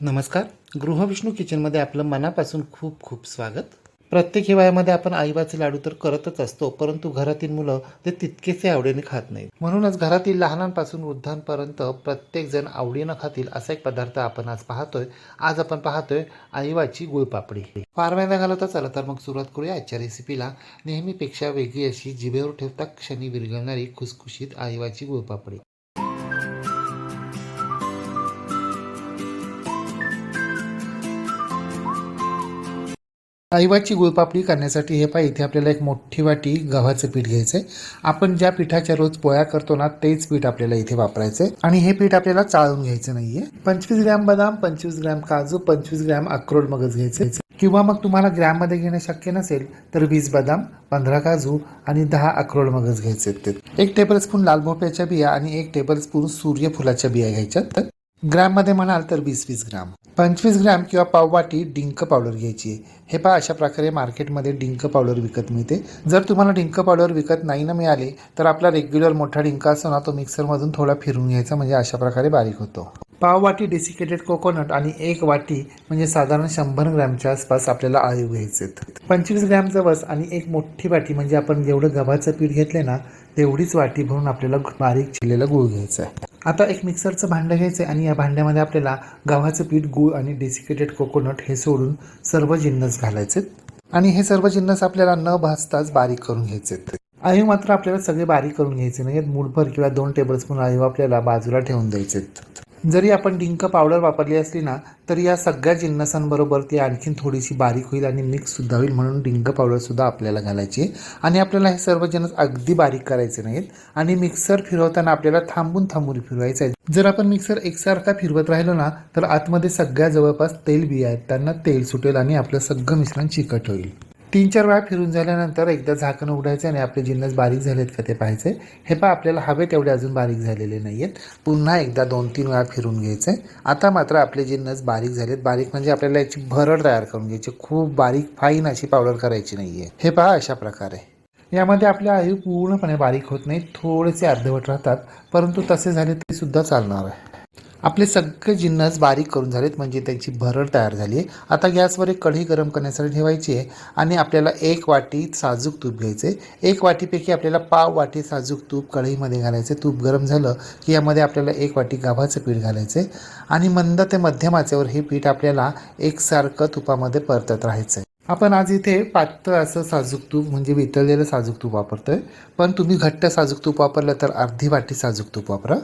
नमस्कार. गृहविष्णू किचनमध्ये आपलं मनापासून खूप खूप स्वागत. प्रत्येक हिवाळ्यामध्ये आपण आईबाचे लाडू तर करतच असतो परंतु घरातील मुलं ते तितकेसे आवडीने खात नाहीत. म्हणूनच घरातील लहानांपासून वृद्धांपर्यंत प्रत्येकजण आवडीनं खातील असा एक पदार्थ आपण आज पाहतोय. आज आपण पाहतोय आईबाची गुळपापडी. फार वेळा घालवता चला तर मग सुरुवात करूया आजच्या रेसिपीला नेहमीपेक्षा वेगळी अशी जिभेवर ठेवता क्षणी विरघळणारी खुसखुशीत आईवाची गुळपापडी. आईवाची गुळपापडी करण्यासाठी हे पहा इथे आपल्याला एक मोठी वाटी गव्हाचं पीठ घ्यायचं आहे आपण ज्या पिठाच्या रोज पोळ्या करतो ना तेच पीठ आपल्याला इथे वापरायचं आहे आणि हे पीठ आपल्याला चाळून घ्यायचं नाहीये. पंचवीस ग्रॅम बदाम पंचवीस ग्रॅम काजू पंचवीस ग्रॅम अक्रोड मगज घ्यायचं किंवा मग तुम्हाला ग्रॅममध्ये घेणं शक्य नसेल तर वीस बदाम पंधरा काजू आणि दहा अक्रोड मगज घ्यायचे आहेत ते. एक टेबलस्पून लाल भोपळ्याच्या बिया आणि एक टेबलस्पून सूर्यफुलाच्या बिया घ्यायच्यात. ग्रॅममध्ये म्हणाल तर वीस वीस ग्राम. पंचवीस ग्रॅम किंवा पाववाटी डिंक पावडर घ्यायची आहे. हे पहा अशा प्रकारे मार्केटमध्ये डिंक पावडर विकत मिळते. जर तुम्हाला डिंक पावडर विकत नाही ना मिळाले तर आपला रेग्युलर मोठा डिंक असतो ना तो मिक्सरमधून थोडा फिरून घ्यायचा म्हणजे अशा प्रकारे बारीक होतो. पाव वाटी डेसिकेटेड कोकोनट आणि एक वाटी म्हणजे साधारण शंभर ग्रॅमच्या आसपास आपल्याला आळीव घ्यायचे आहेत पंचवीस ग्रॅम वस आणि एक मोठी वाटी म्हणजे आपण जेवढं गव्हाचं पीठ घेतलं ना तेवढीच वाटी भरून आपल्याला बारीक चिरलेला गूळ घ्यायचा आहे. आता एक मिक्सरचं भांडं घ्यायचं आहे आणि या भांड्यामध्ये आपल्याला गव्हाचं पीठ गूळ आणि डेसिकेटेड कोकोनट हे सोडून सर्व जिन्नस घालायचे आणि हे सर्व जिन्नस आपल्याला न भाजताच बारीक करून घ्यायचे आहेत. मात्र आपल्याला सगळे बारीक करून घ्यायचे नाही मूठभर किंवा दोन टेबलस्पून आळीव आपल्याला बाजूला ठेवून द्यायचे जरी आपण डिंक पावडर वापरली असली ना तरी या सगळ्या जिन्नसांबरोबर ती आणखीन थोडीशी बारीक होईल आणि मिक्स सुद्धा होईल म्हणून डिंक पावडरसुद्धा आपल्याला घालायची आणि आपल्याला हे सर्व जिन्नस अगदी बारीक करायचे नाहीत. आणि मिक्सर फिरवताना आपल्याला थांबून थांबून फिरवायचं आहे. जर आपण मिक्सर एकसारखा फिरवत राहिलो ना तर आतमध्ये सगळ्या जवळपास तेल बिया आहेत. त्यांना तेल सुटेल आणि आपलं सगळं मिश्रण चिकट होईल. तीन चार वेळा फिरून झाल्यानंतर एकदा झाकण उघडायचं आणि आपले जिन्नस बारीक झालेत का ते पाहायचे हे पहा आपल्याला हवे तेवढे अजून बारीक झालेले नाही आहेत पुन्हा एकदा दोन तीन वेळा फिरून घ्यायचं आहे आता मात्र आपले जिन्नस बारीक झालेत. बारीक म्हणजे आपल्याला याची भरड तयार करून घ्यायची. खूप बारीक फाईन अशी पावडर करायची नाही आहे हे पहा अशा प्रकारे. यामध्ये आपले आयु पूर्णपणे बारीक होत नाही थोडेसे अर्धवट राहतात. परंतु तसे झाले तरी सुद्धा चालणार आहे. आपले सगळे जिन्नस बारीक करून झालेत म्हणजे त्याची भरड तयार झाली आहे. आता गॅसवर एक कढई गरम करण्यासाठी ठेवायची आहे आणि आपल्याला एक वाटी साजूक तूप घ्यायचे एक वाटीपैकी आपल्याला पाव वाटी साजूक तूप कढईमध्ये घालायचे तूप गरम झालं की यामध्ये आपल्याला एक वाटी गव्हाचं पीठ घालायचे आणि मंद ते मध्यम आचेवर हे पीठ आपल्याला एकसारखं तुपामध्ये परतत राहायचं आहे आपण आज इथे पातळ असं साजूक तूप म्हणजे वितळलेलं साजूक तूप वापरतोय. पण तुम्ही घट्ट साजूक तूप वापरलं तर अर्धी वाटी साजूक तूप वापरा.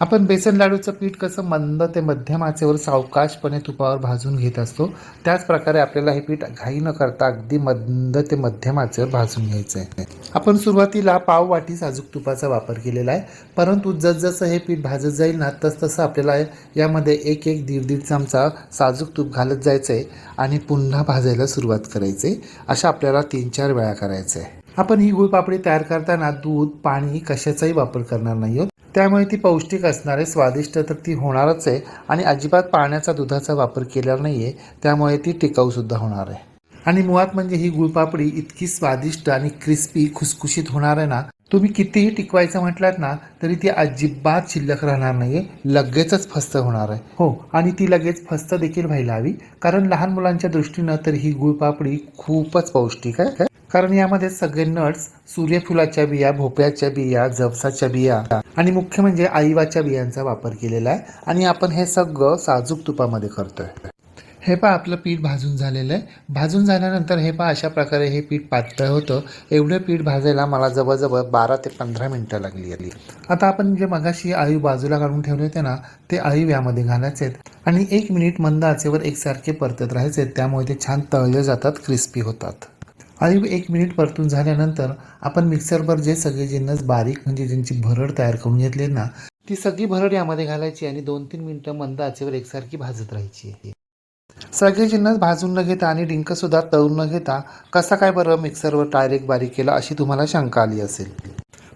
आपण बेसन लाडूचं पीठ कसं मंद ते मध्यम आचेवर सावकाशपणे तुपावर भाजून घेत असतो त्याच प्रकारे आपल्याला हे पीठ घाई न करता अगदी मंद ते मध्यम आचेवर भाजून घ्यायचं आहे आपण सुरुवातीला पाव वाटी साजूक तुपाचा वापर केलेला आहे परंतु जसजसं हे पीठ भाजत जाईल ना तसतसं आपल्याला यामध्ये एक एक दीड दीड चमचा साजूक तूप घालत जायचं आहे आणि पुन्हा भाजायला सुरुवात करायची अशा आपल्याला तीन चार वेळा करायचं आहे आपण ही गुळपापडी तयार करताना दूध पाणी कशाचाही वापर करणार नाही आहोत. त्यामुळे ती पौष्टिक असणार आहे स्वादिष्ट तर ती होणारच आहे आणि अजिबात पाण्याचा दुधाचा वापर केलेला नाही आहे त्यामुळे ती टिकाऊसुद्धा होणार आहे. आणि मुळात म्हणजे ही गुळपापडी इतकी स्वादिष्ट आणि क्रिस्पी खुसखुशीत होणार आहे ना तुम्ही कितीही टिकवायचं म्हटलात ना तरी ती अजिबात शिल्लक राहणार नाहीये लगेचच फस्त होणार आहे. हो आणि ती लगेच फस्त देखील व्हायला हवी कारण लहान मुलांच्या दृष्टीनं तर ही गुळपापडी खूपच पौष्टिक आहे. कारण यामध्ये सगळे नट्स सूर्यफुलाच्या बिया भोपळ्याच्या बिया जवसाच्या बिया आणि मुख्य म्हणजे आईवाच्या बियांचा वापर केलेला आहे. आणि आपण हे सगळं साजूक तुपामध्ये करतोय. हे पहा आपलं पीठ भाजून झालेलं आहे. भाजून झाल्यानंतर हे पहा अशा प्रकारे हे पीठ पातळ होतं. एवढं पीठ भाजायला मला जवळजवळ बारा ते पंधरा मिनटं लागली आली आता आपण जे मगाशी आळीव बाजूला काढून ठेवले होते ना ते आळीव यामध्ये घालायचे आहेत. आणि एक मिनिट मंद आचेवर एकसारखे परतत राहायचे त्यामुळे ते छान तळले जातात क्रिस्पी होतात. अळीव एक मिनिट परतून झाल्यानंतर आपण मिक्सरवर जे सगळे जिन्नस बारीक म्हणजे ज्यांची भरड तयार करून घेतली ना ती सगळी भरड यामध्ये घालायची आणि दोन तीन मिनिटं मंद आचेवर एकसारखी भाजत राहायची. सगळे जिन्नस भाजून न घेता आणि डिंक सुद्धा तळून न घेता कसा काय बरं मिक्सरवर डायरेक्ट बारीक केला अशी तुम्हाला शंका आली असेल.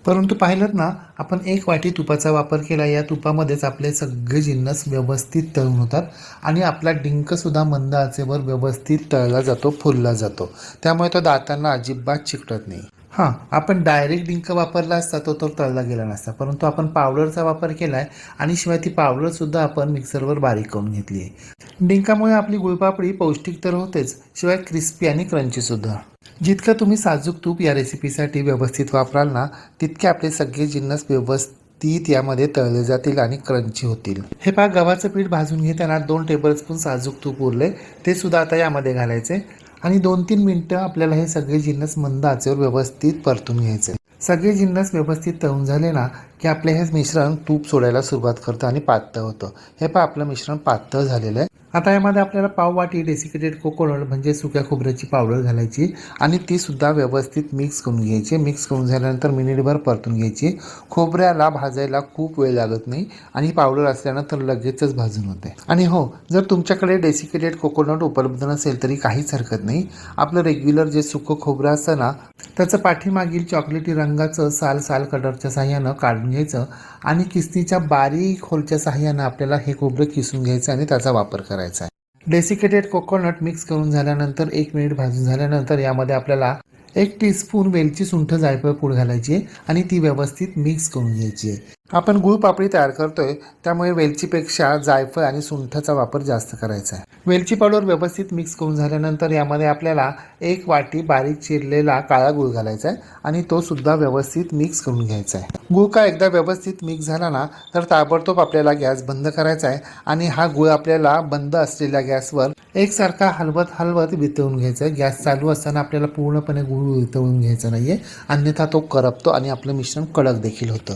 परंतु पाहिलं ना आपण एक वाटी तुपाचा वापर केला या तुपामध्येच आपले सगळे जिन्नस व्यवस्थित तळून होतात आणि आपला डिंकसुद्धा मंद आचेवर व्यवस्थित तळला जातो फुलला जातो. त्यामुळे तो दातांना अजिबात चिकटत नाही. हां आपण डायरेक्ट डिंक वापरला असता तो तर तळला गेला नसता. परंतु आपण पावडरचा वापर केला आहे आणि शिवाय ती पावडरसुद्धा आपण मिक्सरवर बारीक करून घेतली आहे. डिंकामुळे आपली गुळपापडी पौष्टिक तर होतेच शिवाय क्रिस्पी आणि क्रंचीसुद्धा जितकं तुम्ही साजूक तूप या रेसिपीसाठी व्यवस्थित वापराल ना तितके आपले सगळे जिन्नस व्यवस्थित यामध्ये तळले जातील आणि क्रंची होतील. हे पहा गव्हाचं पीठ भाजून घेताना दोन टेबलस्पून साजूक तूप उरले ते सुद्धा आता यामध्ये घालायचे आणि दोन तीन मिनटं आपल्याला हे सगळे जिन्नस मंद आचेवर व्यवस्थित परतून घ्यायचे. सगळे जिन्नस व्यवस्थित तळून झाले ना की आपले हे मिश्रण तूप सोडायला सुरुवात करतं आणि पातळ होतं. हे पहा आपलं मिश्रण पातळ झालेलं आहे. आता यामध्ये आपल्याला पाव वाटी डेसिकेटेड कोकोनट म्हणजे सुक्या खोबऱ्याची पावडर घालायची आणि ती सुद्धा व्यवस्थित मिक्स करून घ्यायची. मिक्स करून झाल्यानंतर मिनिटभर परतून घ्यायची. खोबऱ्याला भाजायला खूप वेळ लागत नाही आणि पावडर असल्यानंतर लगेचच भाजून होते. आणि हो जर तुमच्याकडे डेसिकेटेड कोकोनट उपलब्ध नसेल तरी काहीच हरकत नाही. आपलं रेग्युलर जे सुकं खोबरं असतं ना त्याचं पाठीमागील चॉकलेटी रंगाचं साल साल कटरच्या साह्यानं काढून घ्यायचं. आणि किसनीच्या बारीक होलच्या साह्यानं आपल्याला हे खोबरं किसून घ्यायचं आणि त्याचा वापर करायचा आहे. डेसिकेटेड कोकोनट मिक्स करून झाल्यानंतर एक मिनिट भाजून झाल्यानंतर यामध्ये आपल्याला एक टीस्पून वेलची सुंठ जायफळ पूड घालायची आहे आणि ती व्यवस्थित मिक्स करून घ्यायची आहे. आपण गुळ पापडी तयार करतोय त्यामुळे वेलचीपेक्षा जायफळ आणि सुंठचा वापर जास्त करायचा आहे. वेलची पावडर व्यवस्थित मिक्स करून झाल्यानंतर यामध्ये आपल्याला एक वाटी बारीक चिरलेला काळा गुळ घालायचा आहे आणि तो सुद्धा व्यवस्थित मिक्स करून घ्यायचा आहे. गुळ का एकदा व्यवस्थित मिक्स झाला ना तर ताबडतोब आपल्याला गॅस बंद करायचा आहे आणि हा गुळ आपल्याला बंद असलेल्या गॅसवर एकसारखा हलवत हलवत वितळून घ्यायचा आहे. गॅस चालू असताना आपल्याला पूर्णपणे गुळ वितळून घ्यायचा नाही आहे अन्यथा तो करपतो आणि आपलं मिश्रण कडक देखील होतं.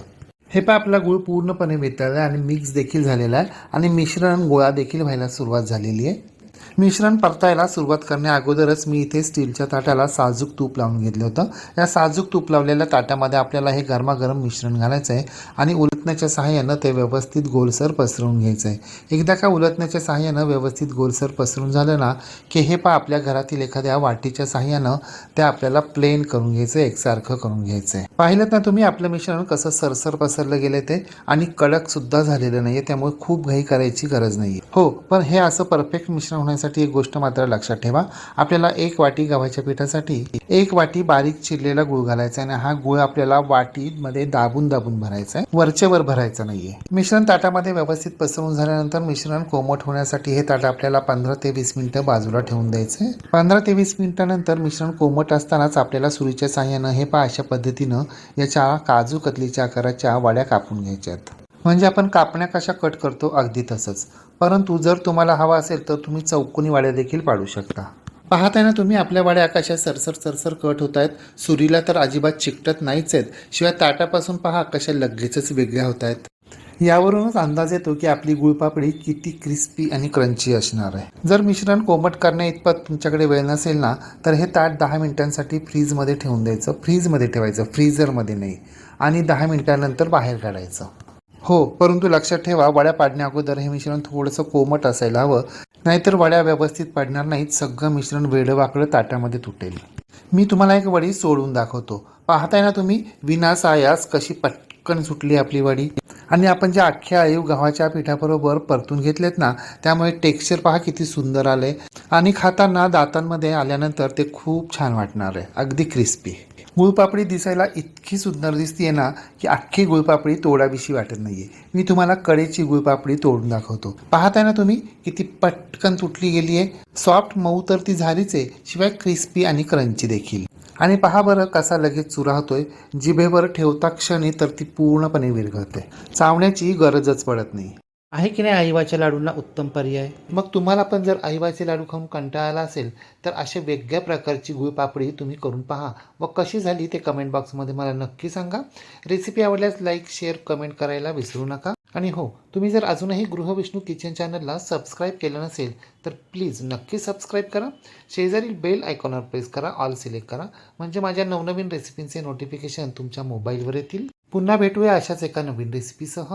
हे पण आपला गुळ पूर्णपणे वितळला आहे आणि मिक्स देखील झालेला आहे. आणि मिश्रण गोळा देखील व्हायला सुरुवात झालेली आहे. मिश्रण परतायला सुरुवात करण्या अगोदरच मी इथे स्टीलच्या ताटाला साजूक तूप लावून घेतलं होतं. या साजूक तूप लावलेल्या ताटामध्ये आपल्याला हे गरमागरम मिश्रण घालायचं आहे आणि उलटण्याच्या सहाय्यानं ते व्यवस्थित गोलसर पसरवून घ्यायचं आहे एकदा का उलटण्याच्या सहाय्यानं व्यवस्थित गोलसर पसरून झालं ना की हे पा आपल्या घरातील एखाद्या वाटीच्या सहाय्यानं ते आपल्याला प्लेन करून घ्यायचं आहे एकसारखं करून घ्यायचं आहे पाहिलं ना तुम्ही आपलं मिश्रण कसं सरसर पसरलं गेलं ते आणि कडक सुद्धा झालेलं नाही आहे त्यामुळे खूप घाई करायची गरज नाही हो पण हे असं परफेक्ट मिश्रण होण्यासाठी एक गोष्ट मात्र लक्षात ठेवा. आपल्याला एक वाटी गव्हाच्या पिठासाठी एक वाटी बारीक चिरलेला गुळ घालायचा आहे आणि हा गुळ आपल्याला वाटीमध्ये दाबून दाबून भरायचा आहे. वरच्या वर भरायचा नाहीये. मिश्रण ताटामध्ये व्यवस्थित पसरवून झाल्यानंतर मिश्रण कोमट होण्यासाठी हे ताट आपल्याला पंधरा ते वीस मिनिटं बाजूला ठेवून द्यायचं आहे. पंधरा ते वीस मिनिटानंतर मिश्रण कोमट असतानाच आपल्याला सुरीच्या साह्यानं हे पा अशा पद्धतीनं याच्या काजू कतलीच्या आकाराच्या वाड्या कापून घ्यायच्यात. म्हणजे आपण कापण्या कशा कट करतो? अगदी तसंच. परंतु जर तुम्हाला हवा असेल तर तुम्ही चौकोनी वाड्या देखील पाडू शकता. पाहताय ना तुम्ही आपल्या वाड्या आकाशात सरसर सरसर कट होत आहेत. सुरीला तर अजिबात चिकटत नाहीच आहेत. शिवाय ताटापासून पहा कशा लगेचच वेगळ्या होत आहेत. यावरूनच अंदाज येतो की आपली गुळपापडी किती क्रिस्पी आणि क्रंची असणार आहे. जर मिश्रण कोमट करण्या इतपत तुमच्याकडे वेळ नसेल ना तर हे ताट दहा मिनिटांसाठी फ्रीजमध्ये ठेवून द्यायचं. फ्रीजमध्ये ठेवायचं फ्रीजरमध्ये नाही. आणि दहा मिनिटानंतर बाहेर काढायचं. हो परंतु लक्षात ठेवा वड्या पाडण्या अगोदर हे मिश्रण थोडंसं कोमट असायला हवं. नाहीतर वड्या व्यवस्थित पाडणार नाहीत सगळं मिश्रण वेडवाकडं ताटामध्ये तुटेल. मी तुम्हाला एक वडी सोडून दाखवतो. पाहताय ना तुम्ही? विनासायास कशी पटकन सुटली आपली वडी. आणि आपण जे अख्ख्या आयु गव्हाच्या पिठाबरोबर परतून घेतलेत ना त्यामुळे टेक्स्चर पहा किती सुंदर आले आणि खाताना दातांमध्ये आल्यानंतर ते खूप छान वाटणार आहे. अगदी क्रिस्पी गुळपापडी दिसायला इतकी सुंदर दिसते ना की अख्खी गुळपापडी तोडाविषयी वाटत नाहीये. मी तुम्हाला कडेची गुळपापडी तोडून दाखवतो. पाहताय ना तुम्ही किती पटकन तुटली गेली आहे सॉफ्ट मऊ तर ती झालीच आहे शिवाय क्रिस्पी आणि क्रंची देखील. आणि पहा बरं कसा लगेच चुरा होतोय. जिभेवर ठेवता क्षणी तर ती पूर्णपणे विरघळते. चावण्याची गरजच पडत नाही. आहे की नाही आईवाच्या लाडूंना उत्तम पर्याय? मग तुम्हाला पण जर आईवाचे लाडू खाऊन कंटाळा आला असेल तर अशा वेगळ्या प्रकारची गुळपापडी तुम्ही करून पहा. व कशी झाली ते कमेंट बॉक्समध्ये मला नक्की सांगा. रेसिपी आवडल्यास लाईक शेअर कमेंट करायला विसरू नका. आणि हो तुम्ही जर अजूनही गृहविष्णू किचन चॅनलला सबस्क्राईब केलं नसेल तर प्लीज नक्की सबस्क्राईब करा. शेजारील बेल आयकॉनवर प्रेस करा ऑल सिलेक्ट करा. म्हणजे माझ्या नवनवीन रेसिपींचे नोटिफिकेशन तुमच्या मोबाईलवर येतील. पुन्हा भेटूया अशाच एका नवीन रेसिपीसह